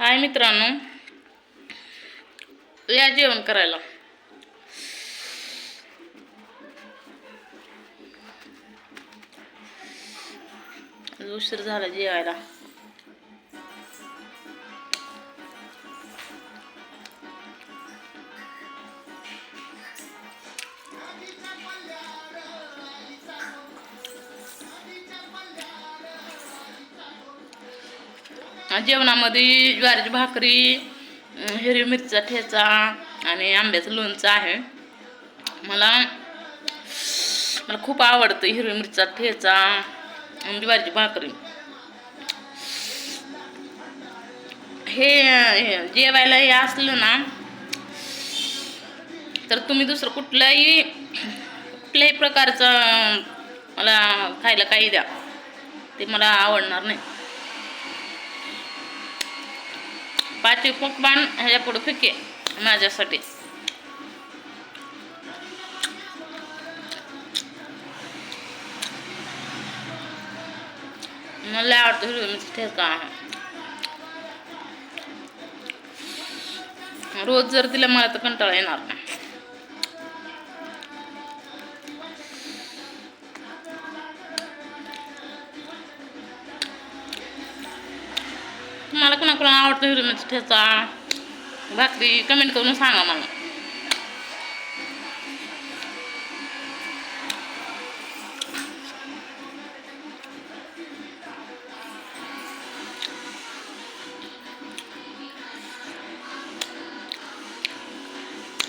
हाय मित्रांनो. या जेवण करायला. उशीर झाला जेवायला. जेवणामध्ये ज्वारीची भाकरी हिरवी मिरचा ठेचा आणि आंब्याचं लोणचं आहे. मला मला खूप आवडतं हिरवी मिरचा ठेचा आणि ज्वारीची भाकरी. हे हे जेवायला हे असलं ना तर तुम्ही दुसरं कुठल्याही कुठल्याही प्रकारचं मला खायला काही द्या. ते मला आवडणार नाही. पाचवी पकवान ह्याच्या पुढे फिके माझ्यासाठी. मला आवडतो हिरवी मिरची ठेका रोज जर दिला मला तर कंटाळा येणार नाही. तुम्हाला कोणाकोणा आवडतं हिरवी मिरची ठेचा. भाकरी कमेंट करून सांगा मला.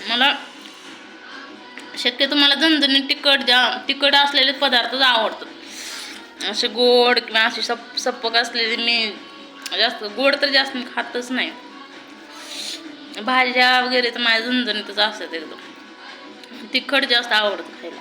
मला शक्यतो मला झणझणीत तिखट द्या. तिखट असलेले पदार्थच आवडतात. असे गोड किंवा असे सप सप्पक असलेले मी जास्त गोड तर जास्त मी खातच नाही. भाज्या वगैरे तर माझ्या झणझणीतच असतात एकदम. तिखट जास्त आवडतं खायला.